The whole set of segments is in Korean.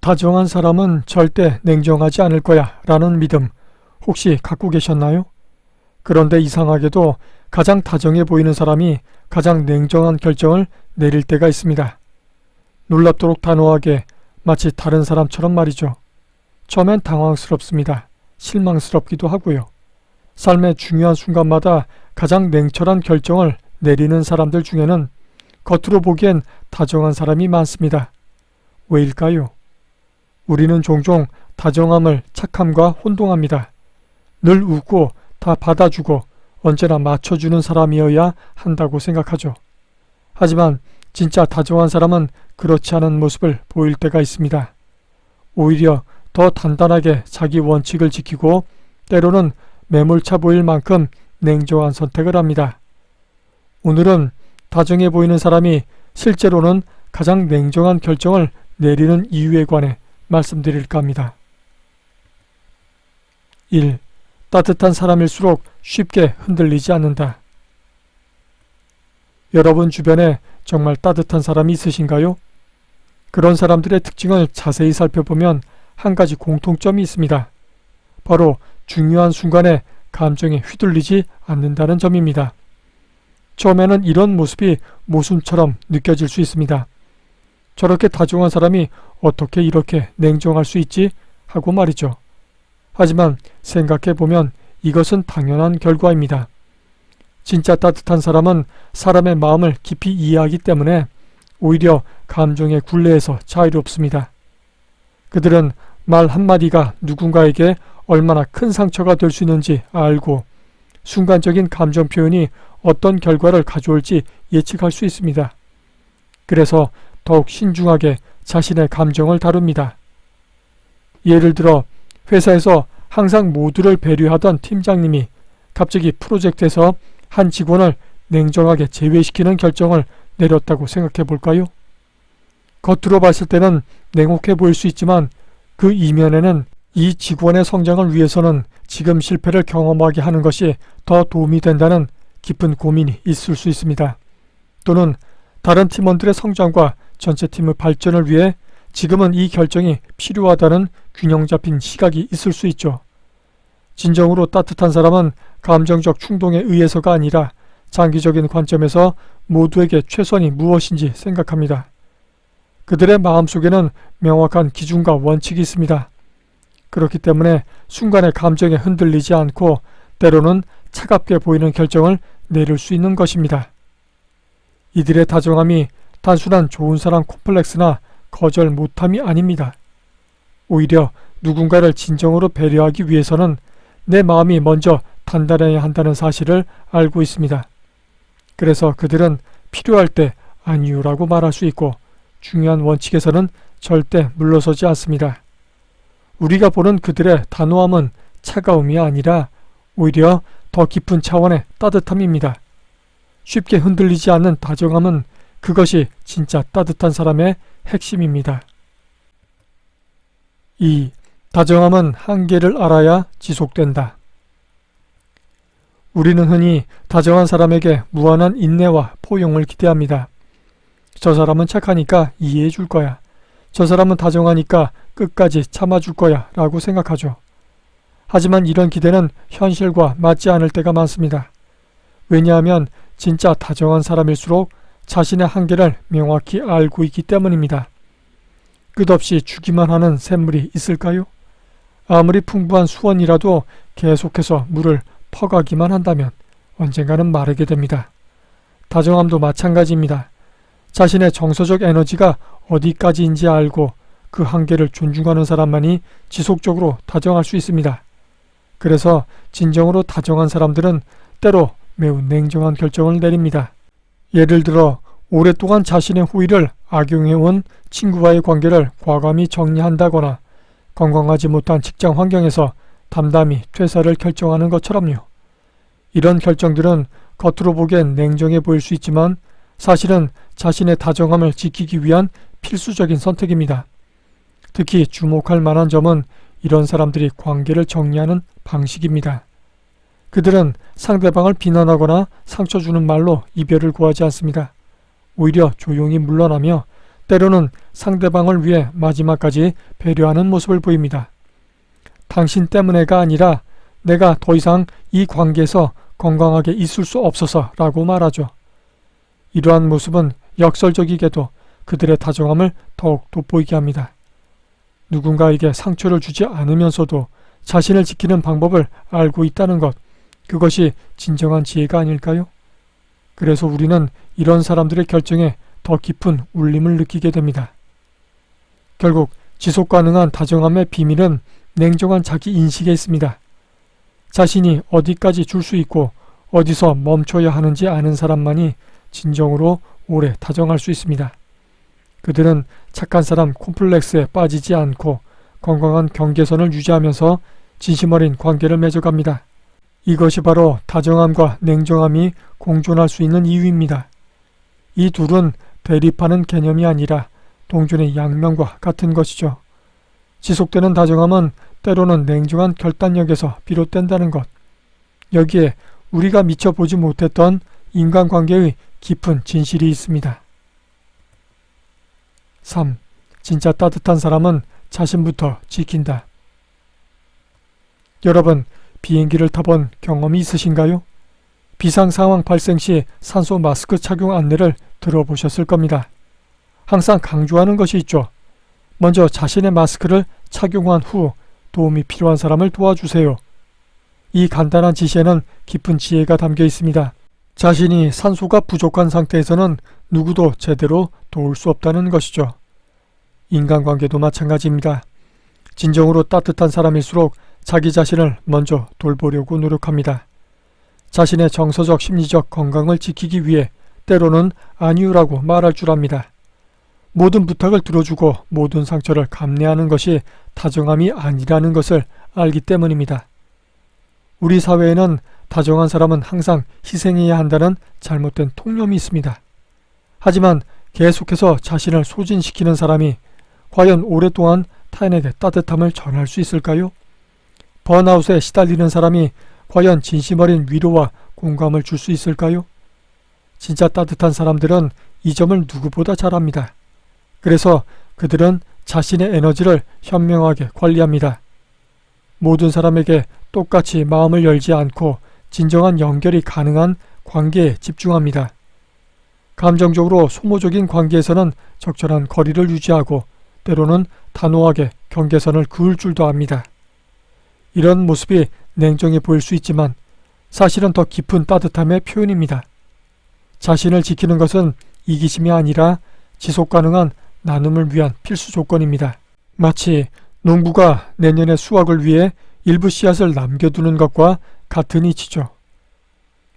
다정한 사람은 절대 냉정하지 않을 거야 라는 믿음 혹시 갖고 계셨나요? 그런데 이상하게도 가장 다정해 보이는 사람이 가장 냉정한 결정을 내릴 때가 있습니다. 놀랍도록 단호하게 마치 다른 사람처럼 말이죠. 처음엔 당황스럽습니다. 실망스럽기도 하고요. 삶의 중요한 순간마다 가장 냉철한 결정을 내리는 사람들 중에는 겉으로 보기엔 다정한 사람이 많습니다. 왜일까요? 우리는 종종 다정함을 착함과 혼동합니다. 늘 웃고 다 받아주고 언제나 맞춰주는 사람이어야 한다고 생각하죠. 하지만 진짜 다정한 사람은 그렇지 않은 모습을 보일 때가 있습니다. 오히려 더 단단하게 자기 원칙을 지키고 때로는 매몰차 보일 만큼 냉정한 선택을 합니다. 오늘은 다정해 보이는 사람이 실제로는 가장 냉정한 결정을 내리는 이유에 관해 말씀드릴까 합니다. 1. 따뜻한 사람일수록 쉽게 흔들리지 않는다. 여러분 주변에 정말 따뜻한 사람이 있으신가요? 그런 사람들의 특징을 자세히 살펴보면 한 가지 공통점이 있습니다. 바로 중요한 순간에 감정에 휘둘리지 않는다는 점입니다. 처음에는 이런 모습이 모순처럼 느껴질 수 있습니다. 저렇게 다정한 사람이 어떻게 이렇게 냉정할 수 있지? 하고 말이죠. 하지만 생각해 보면 이것은 당연한 결과입니다. 진짜 따뜻한 사람은 사람의 마음을 깊이 이해하기 때문에 오히려 감정의 굴레에서 자유롭습니다. 그들은 말 한마디가 누군가에게 얼마나 큰 상처가 될 수 있는지 알고 순간적인 감정 표현이 어떤 결과를 가져올지 예측할 수 있습니다. 그래서 더욱 신중하게 자신의 감정을 다룹니다. 예를 들어 회사에서 항상 모두를 배려하던 팀장님이 갑자기 프로젝트에서 한 직원을 냉정하게 제외시키는 결정을 내렸다고 생각해 볼까요? 겉으로 봤을 때는 냉혹해 보일 수 있지만 그 이면에는 이 직원의 성장을 위해서는 지금 실패를 경험하게 하는 것이 더 도움이 된다는 깊은 고민이 있을 수 있습니다. 또는 다른 팀원들의 성장과 전체 팀의 발전을 위해 지금은 이 결정이 필요하다는 균형 잡힌 시각이 있을 수 있죠. 진정으로 따뜻한 사람은 감정적 충동에 의해서가 아니라 장기적인 관점에서 모두에게 최선이 무엇인지 생각합니다. 그들의 마음속에는 명확한 기준과 원칙이 있습니다. 그렇기 때문에 순간의 감정에 흔들리지 않고 때로는 차갑게 보이는 결정을 내릴 수 있는 것입니다. 이들의 다정함이 단순한 좋은 사람 콤플렉스나 거절 못함이 아닙니다. 오히려 누군가를 진정으로 배려하기 위해서는 내 마음이 먼저 단단해야 한다는 사실을 알고 있습니다. 그래서 그들은 필요할 때 아니요라고 말할 수 있고 중요한 원칙에서는 절대 물러서지 않습니다. 우리가 보는 그들의 단호함은 차가움이 아니라 오히려 더 깊은 차원의 따뜻함입니다. 쉽게 흔들리지 않는 다정함은 그것이 진짜 따뜻한 사람의 핵심입니다. 2. 다정함은 한계를 알아야 지속된다. 우리는 흔히 다정한 사람에게 무한한 인내와 포용을 기대합니다. 저 사람은 착하니까 이해해 줄 거야. 저 사람은 다정하니까 끝까지 참아줄 거야 라고 생각하죠. 하지만 이런 기대는 현실과 맞지 않을 때가 많습니다. 왜냐하면 진짜 다정한 사람일수록 자신의 한계를 명확히 알고 있기 때문입니다. 끝없이 주기만 하는 샘물이 있을까요? 아무리 풍부한 수원이라도 계속해서 물을 퍼가기만 한다면 언젠가는 마르게 됩니다. 다정함도 마찬가지입니다. 자신의 정서적 에너지가 어디까지인지 알고 그 한계를 존중하는 사람만이 지속적으로 다정할 수 있습니다. 그래서 진정으로 다정한 사람들은 때로 매우 냉정한 결정을 내립니다. 예를 들어 오랫동안 자신의 호의를 악용해온 친구와의 관계를 과감히 정리한다거나 건강하지 못한 직장 환경에서 담담히 퇴사를 결정하는 것처럼요. 이런 결정들은 겉으로 보기엔 냉정해 보일 수 있지만 사실은 자신의 다정함을 지키기 위한 필수적인 선택입니다. 특히 주목할 만한 점은 이런 사람들이 관계를 정리하는 방식입니다. 그들은 상대방을 비난하거나 상처 주는 말로 이별을 구하지 않습니다. 오히려 조용히 물러나며 때로는 상대방을 위해 마지막까지 배려하는 모습을 보입니다. 당신 때문에가 아니라 내가 더 이상 이 관계에서 건강하게 있을 수 없어서 라고 말하죠. 이러한 모습은 역설적이게도 그들의 다정함을 더욱 돋보이게 합니다. 누군가에게 상처를 주지 않으면서도 자신을 지키는 방법을 알고 있다는 것, 그것이 진정한 지혜가 아닐까요? 그래서 우리는 이런 사람들의 결정에 더 깊은 울림을 느끼게 됩니다. 결국 지속 가능한 다정함의 비밀은 냉정한 자기 인식에 있습니다. 자신이 어디까지 줄 수 있고 어디서 멈춰야 하는지 아는 사람만이 진정으로 오래 다정할 수 있습니다. 그들은 착한 사람 콤플렉스에 빠지지 않고 건강한 경계선을 유지하면서 진심 어린 관계를 맺어갑니다. 이것이 바로 다정함과 냉정함이 공존할 수 있는 이유입니다. 이 둘은 대립하는 개념이 아니라 동전의 양면과 같은 것이죠. 지속되는 다정함은 때로는 냉정한 결단력에서 비롯된다는 것. 여기에 우리가 미처 보지 못했던 인간관계의 깊은 진실이 있습니다. 3. 진짜 따뜻한 사람은 자신부터 지킨다. 여러분, 비행기를 타본 경험이 있으신가요? 비상 상황 발생 시 산소 마스크 착용 안내를 들어보셨을 겁니다. 항상 강조하는 것이 있죠. 먼저 자신의 마스크를 착용한 후 도움이 필요한 사람을 도와주세요. 이 간단한 지시에는 깊은 지혜가 담겨 있습니다. 자신이 산소가 부족한 상태에서는 누구도 제대로 도울 수 없다는 것이죠. 인간관계도 마찬가지입니다. 진정으로 따뜻한 사람일수록 자기 자신을 먼저 돌보려고 노력합니다. 자신의 정서적 심리적 건강을 지키기 위해 때로는 아니유라고 말할 줄 압니다. 모든 부탁을 들어주고 모든 상처를 감내하는 것이 다정함이 아니라는 것을 알기 때문입니다. 우리 사회에는 다정한 사람은 항상 희생해야 한다는 잘못된 통념이 있습니다. 하지만 계속해서 자신을 소진시키는 사람이 과연 오랫동안 타인에게 따뜻함을 전할 수 있을까요? 번아웃에 시달리는 사람이 과연 진심 어린 위로와 공감을 줄 수 있을까요? 진짜 따뜻한 사람들은 이 점을 누구보다 잘합니다. 그래서 그들은 자신의 에너지를 현명하게 관리합니다. 모든 사람에게 똑같이 마음을 열지 않고 진정한 연결이 가능한 관계에 집중합니다. 감정적으로 소모적인 관계에서는 적절한 거리를 유지하고 때로는 단호하게 경계선을 그을 줄도 압니다. 이런 모습이 냉정해 보일 수 있지만 사실은 더 깊은 따뜻함의 표현입니다. 자신을 지키는 것은 이기심이 아니라 지속 가능한 나눔을 위한 필수 조건입니다. 마치 농부가 내년의 수확을 위해 일부 씨앗을 남겨두는 것과 같은 이치죠.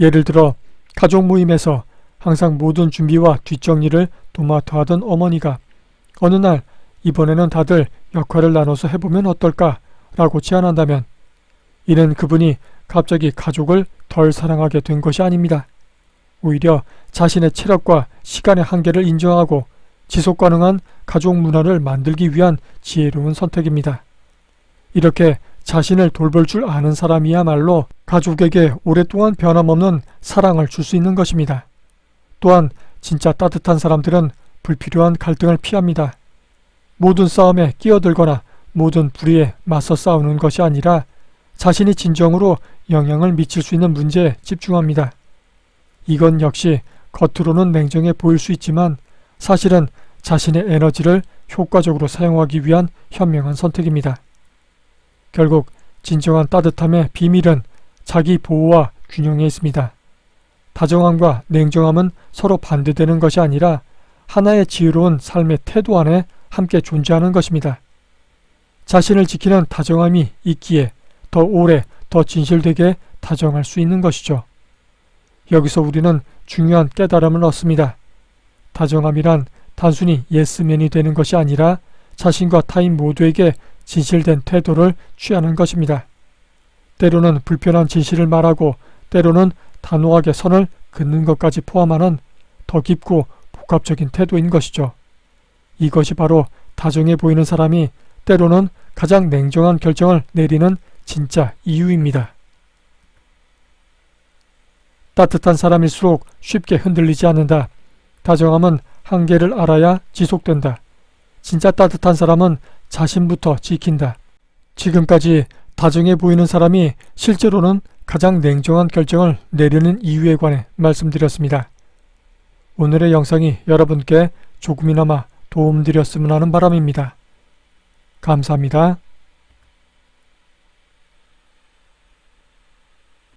예를 들어 가족 모임에서 항상 모든 준비와 뒷정리를 도맡아 하던 어머니가 어느 날 이번에는 다들 역할을 나눠서 해보면 어떨까 라고 제안한다면 이는 그분이 갑자기 가족을 덜 사랑하게 된 것이 아닙니다. 오히려 자신의 체력과 시간의 한계를 인정하고 지속 가능한 가족 문화를 만들기 위한 지혜로운 선택입니다. 이렇게 자신을 돌볼 줄 아는 사람이야말로 가족에게 오랫동안 변함없는 사랑을 줄 수 있는 것입니다. 또한 진짜 따뜻한 사람들은 불필요한 갈등을 피합니다. 모든 싸움에 끼어들거나 모든 불의에 맞서 싸우는 것이 아니라 자신이 진정으로 영향을 미칠 수 있는 문제에 집중합니다. 이건 역시 겉으로는 냉정해 보일 수 있지만 사실은 자신의 에너지를 효과적으로 사용하기 위한 현명한 선택입니다. 결국 진정한 따뜻함의 비밀은 자기 보호와 균형에 있습니다. 다정함과 냉정함은 서로 반대되는 것이 아니라 하나의 지혜로운 삶의 태도 안에 함께 존재하는 것입니다. 자신을 지키는 다정함이 있기에 더 오래, 더 진실되게 다정할 수 있는 것이죠. 여기서 우리는 중요한 깨달음을 얻습니다. 다정함이란 단순히 예스맨이 되는 것이 아니라 자신과 타인 모두에게 진실된 태도를 취하는 것입니다. 때로는 불편한 진실을 말하고 때로는 단호하게 선을 긋는 것까지 포함하는 더 깊고 복합적인 태도인 것이죠. 이것이 바로 다정해 보이는 사람이 때로는 가장 냉정한 결정을 내리는 진짜 이유입니다. 따뜻한 사람일수록 쉽게 흔들리지 않는다. 다정함은 한계를 알아야 지속된다. 진짜 따뜻한 사람은 자신부터 지킨다. 지금까지 다정해 보이는 사람이 실제로는 가장 냉정한 결정을 내리는 이유에 관해 말씀드렸습니다. 오늘의 영상이 여러분께 조금이나마 도움드렸으면 하는 바람입니다. 감사합니다.